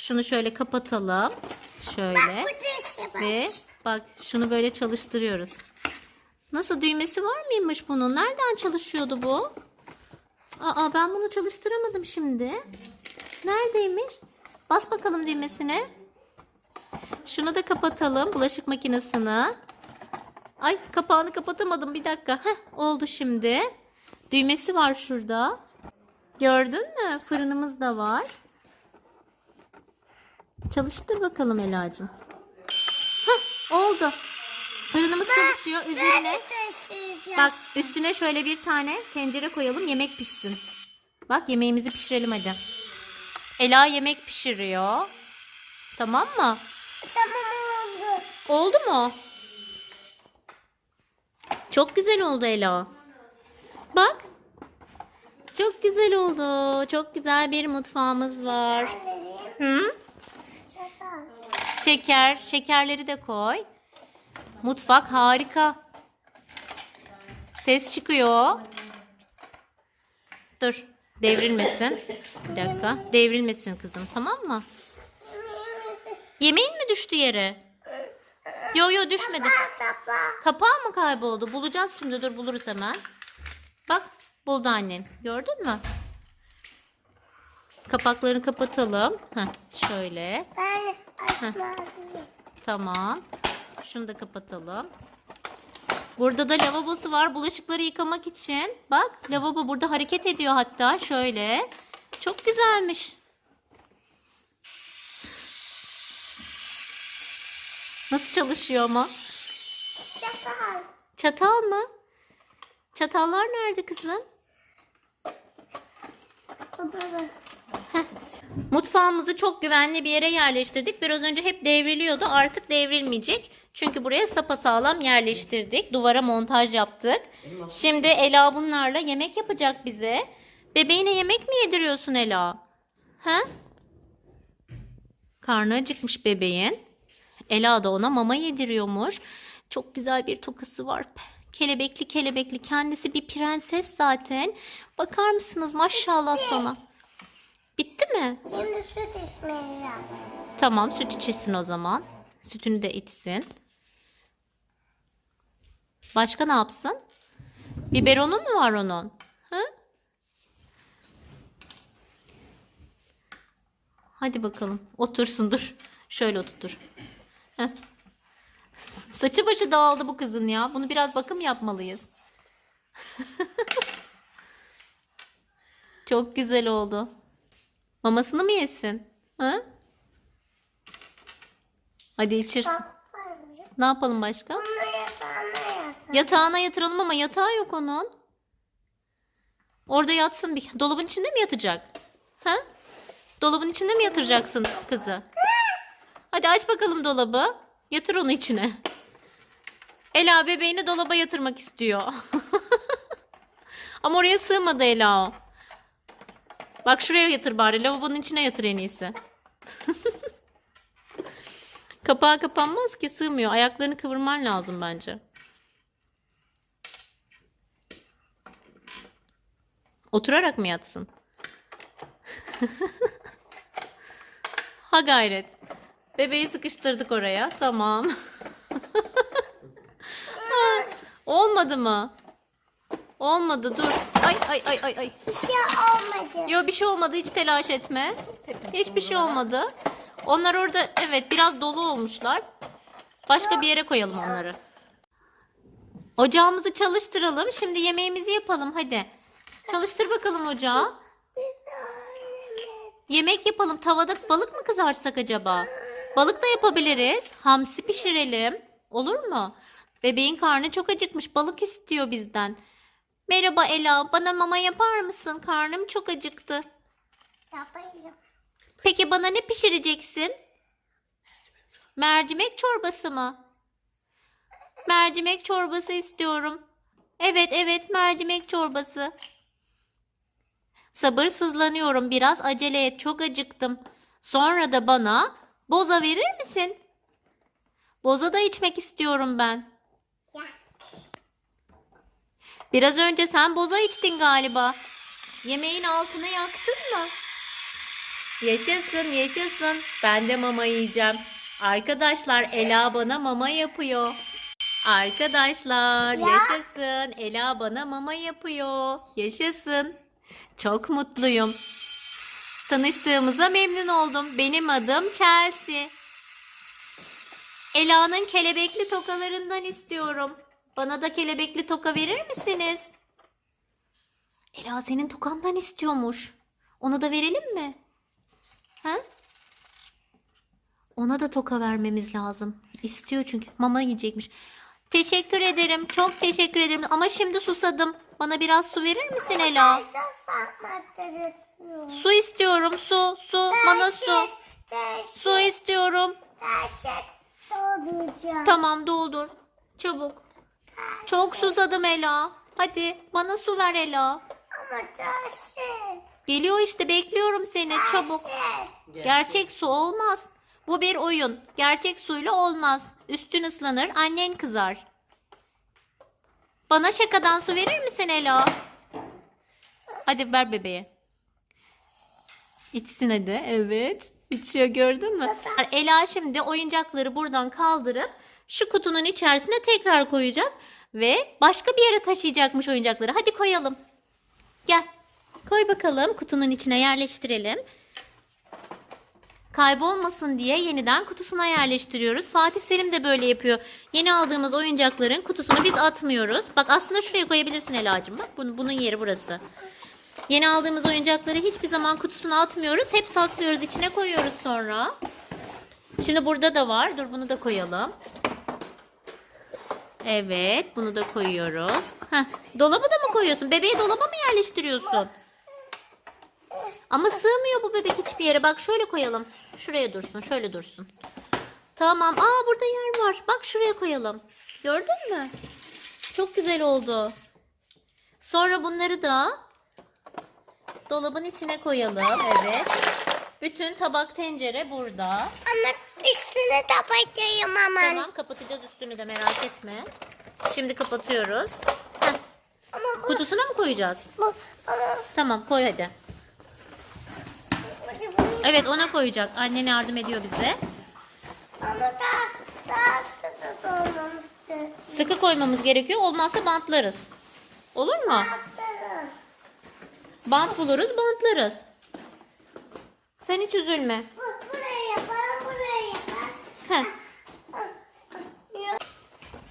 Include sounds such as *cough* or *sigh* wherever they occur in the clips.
Şunu şöyle kapatalım. Şöyle. Bu baş. Ve bak şunu böyle çalıştırıyoruz. Nasıl düğmesi var mıymış bunun? Nereden çalışıyordu bu? Aa ben bunu çalıştıramadım şimdi. Neredeymiş? Bas bakalım düğmesine. Şunu da kapatalım bulaşık makinesini. Ay kapağını kapatamadım bir dakika. Heh, oldu şimdi. Düğmesi var şurada. Gördün mü? Fırınımız da var. Çalıştır bakalım Ela'cığım. Heh, oldu. Fırınımız çalışıyor. Üzerine bak üstüne şöyle bir tane tencere koyalım yemek pişsin. Bak yemeğimizi pişirelim hadi. Ela yemek pişiriyor. Tamam mı? Tamam oldu. Oldu mu? Çok güzel oldu Ela. Bak. Çok güzel oldu. Çok güzel bir mutfağımız var. Hı? Şeker, şekerleri de koy. Mutfak harika. Ses çıkıyor. Dur, devrilmesin. Bir dakika, devrilmesin kızım, tamam mı? Yemeğin mi düştü yere? Yo yo düşmedi. Kapağı mı kayboldu? Bulacağız şimdi, dur buluruz hemen. Bak, buldu annen. Gördün mü? Kapaklarını kapatalım. Heh, şöyle. Ben Tamam. Şunu da kapatalım. Burada da lavabosu var bulaşıkları yıkamak için. Bak lavabo burada hareket ediyor hatta şöyle. Çok güzelmiş. Nasıl çalışıyor ama? Çatal. Çatal mı? Çatallar nerede kızım? Odada. Mutfağımızı çok güvenli bir yere yerleştirdik. Biraz önce hep devriliyordu. Artık devrilmeyecek. Çünkü buraya sapasağlam yerleştirdik. Duvara montaj yaptık. Şimdi Ela bunlarla yemek yapacak bize. Bebeğine yemek mi yediriyorsun Ela? Ha? Karnı acıkmış bebeğin. Ela da ona mama yediriyormuş. Çok güzel bir tokası var. Kelebekli kelebekli. Kendisi bir prenses zaten. Bakar mısınız maşallah sana. Bitti mi? Şimdi süt içmeye lazım. Tamam süt içirsin o zaman. Sütünü de içsin. Başka ne yapsın? Biberonu mu var onun? Hı? Hadi bakalım. Otursun dur. Şöyle oturtur. Saçı başı dağıldı bu kızın ya. Bunu biraz bakım yapmalıyız. *laughs* Çok güzel oldu. Mamasını mı yesin? Hı? Hadi içirsin. Ne yapalım başka? Yatağına yatıralım ama yatağı yok onun. Orada yatsın bir. Dolabın içinde mi yatacak? Ha? Dolabın içinde mi yatıracaksın kızı? Hadi aç bakalım dolabı. Yatır onu içine. Ela bebeğini dolaba yatırmak istiyor. *laughs* ama oraya sığmadı Ela o. Bak şuraya yatır bari. Lavabonun içine yatır en iyisi. *laughs* Kapağı kapanmaz ki sığmıyor. Ayaklarını kıvırman lazım bence. Oturarak mı yatsın? *laughs* ha gayret. Bebeği sıkıştırdık oraya. Tamam. *laughs* Olmadı mı? Olmadı dur. Ay ay ay ay ay. Bir şey olmadı. Yo bir şey olmadı hiç telaş etme. Hiçbir şey olmadı. Onlar orada evet biraz dolu olmuşlar. Başka bir yere koyalım onları. Ocağımızı çalıştıralım. Şimdi yemeğimizi yapalım hadi. Çalıştır bakalım ocağı. Yemek yapalım. Tavada balık mı kızartsak acaba? Balık da yapabiliriz. Hamsi pişirelim. Olur mu? Bebeğin karnı çok acıkmış. Balık istiyor bizden. Merhaba Ela. Bana mama yapar mısın? Karnım çok acıktı. Yapayım. Peki bana ne pişireceksin? Mercimek çorbası mı? Mercimek çorbası istiyorum. Evet evet mercimek çorbası. Sabırsızlanıyorum biraz acele et çok acıktım. Sonra da bana boza verir misin? Boza da içmek istiyorum ben. Ya. Biraz önce sen boza içtin galiba. Yemeğin altını yaktın mı? Yaşasın yaşasın. Ben de mama yiyeceğim. Arkadaşlar Ela bana mama yapıyor. Arkadaşlar Ya. yaşasın. Ela bana mama yapıyor. Yaşasın. Çok mutluyum. Tanıştığımıza memnun oldum. Benim adım Chelsea. Ela'nın kelebekli tokalarından istiyorum. Bana da kelebekli toka verir misiniz? Ela senin tokandan istiyormuş. Ona da verelim mi? Ha? Ona da toka vermemiz lazım. İstiyor çünkü. Mama yiyecekmiş. Teşekkür ederim. Çok teşekkür ederim. Ama şimdi susadım. Bana biraz su verir misin Ela? Su istiyorum. Su, su. Bana su. Su istiyorum. Tamam doldur. Çabuk. Çok susadım Ela. Hadi bana su ver Ela. Ama taşık. Geliyor işte bekliyorum seni çabuk. Gerçek su olmaz. Bu bir oyun. Gerçek suyla olmaz. Üstün ıslanır, annen kızar. Bana şakadan su verir misin Ela? Hadi ver bebeğe. İçsin hadi. Evet. İçiyor gördün mü? Ela şimdi oyuncakları buradan kaldırıp şu kutunun içerisine tekrar koyacak ve başka bir yere taşıyacakmış oyuncakları. Hadi koyalım. Gel. Koy bakalım kutunun içine yerleştirelim. Kaybolmasın diye yeniden kutusuna yerleştiriyoruz. Fatih Selim de böyle yapıyor. Yeni aldığımız oyuncakların kutusunu biz atmıyoruz. Bak aslında şuraya koyabilirsin Ela'cığım. Bak bunun, bunun yeri burası. Yeni aldığımız oyuncakları hiçbir zaman kutusuna atmıyoruz. Hep saklıyoruz. içine koyuyoruz sonra. Şimdi burada da var. Dur bunu da koyalım. Evet. Bunu da koyuyoruz. Heh, dolaba da mı koyuyorsun? Bebeği dolaba mı yerleştiriyorsun? Ama sığmıyor bu bebek hiçbir yere. Bak şöyle koyalım. Şuraya dursun. Şöyle dursun. Tamam. Aa burada yer var. Bak şuraya koyalım. Gördün mü? Çok güzel oldu. Sonra bunları da dolabın içine koyalım. Evet. Bütün tabak tencere burada. Ama üstüne kapatayım ama. Tamam kapatacağız üstünü de merak etme. Şimdi kapatıyoruz. Heh, Ama bu, kutusuna mı koyacağız? bu ama Tamam koy hadi. Evet ona koyacak. Annen yardım ediyor bize. ama daha daha sıkı olmamıştı. Sıkı koymamız gerekiyor. Olmazsa bantlarız. Olur mu? Baktırın. Bant buluruz, bantlarız. Sen hiç üzülme. Bu, buraya yapalım, buraya yapalım. Heh.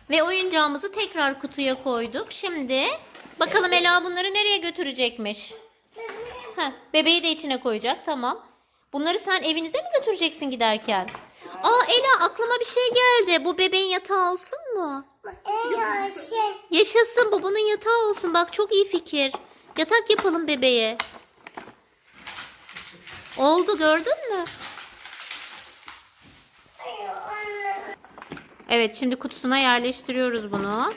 Ve oyuncağımızı tekrar kutuya koyduk. Şimdi bakalım Ela bunları nereye götürecekmiş? Heh, bebeği de içine koyacak. Tamam. Bunları sen evinize mi götüreceksin giderken? Aa Ela aklıma bir şey geldi. Bu bebeğin yatağı olsun mu? Şey. Yaşasın bu bunun yatağı olsun. Bak çok iyi fikir. Yatak yapalım bebeğe. Oldu gördün mü? Evet şimdi kutusuna yerleştiriyoruz bunu.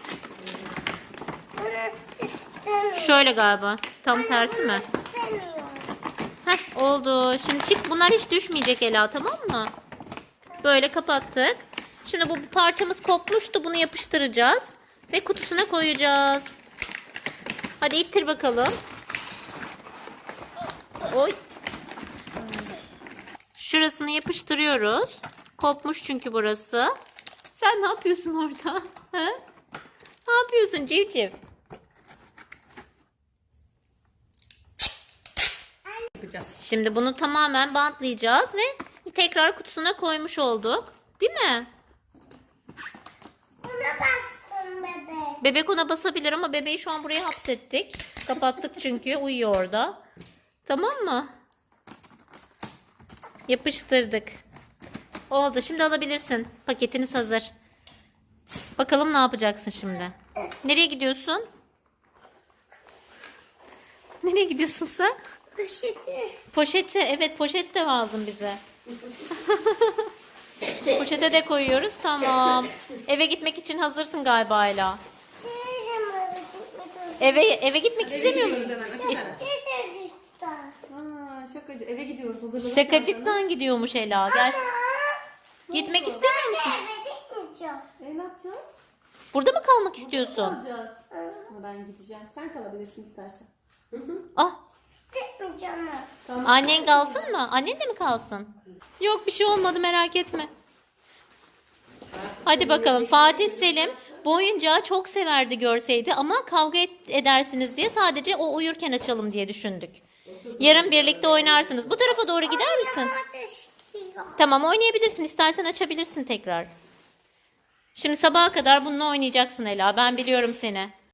Şöyle galiba. Tam tersi mi? Heh oldu. Şimdi çık bunlar hiç düşmeyecek Ela tamam mı? Böyle kapattık. Şimdi bu parçamız kopmuştu. Bunu yapıştıracağız. Ve kutusuna koyacağız. Hadi ittir bakalım. Oy. Şurasını yapıştırıyoruz. Kopmuş çünkü burası. Sen ne yapıyorsun orada? *laughs* Ha? Ne yapıyorsun civciv? yapacağız. Şimdi bunu tamamen bantlayacağız ve tekrar kutusuna koymuş olduk. Değil mi? Buna bastım bebe. Bebek ona basabilir ama bebeği şu an buraya hapsettik. Kapattık çünkü uyuyor orada. Tamam mı? Yapıştırdık. Oldu. Şimdi alabilirsin. Paketiniz hazır. Bakalım ne yapacaksın şimdi? Nereye gidiyorsun? Nereye gidiyorsun sen? Üşüdü. Poşeti. Evet poşet de lazım bize. *laughs* Poşete de koyuyoruz. Tamam. Eve gitmek için hazırsın galiba Ela. Eve eve gitmek istemiyor musun? Şakacı. Eve gidiyoruz. Hazırladık Şakacıktan gidiyormuş Ela. Gel. Gitmek istemiyor musun? Eve gitmeyeceğim. E ne yapacağız? Burada mı kalmak istiyorsun? Kalacağız. Ama ben gideceğim. Sen kalabilirsin istersen. Ah. Gitmeyeceğim. Tamam. Annen kalsın mı? Annen de mi kalsın? Yok bir şey olmadı merak etme. Hadi bakalım Fatih Selim bu oyuncağı çok severdi görseydi ama kavga et- edersiniz diye sadece o uyurken açalım diye düşündük. Yarın birlikte oynarsınız. Bu tarafa doğru gider misin? Tamam oynayabilirsin. İstersen açabilirsin tekrar. Şimdi sabaha kadar bununla oynayacaksın Ela. Ben biliyorum seni.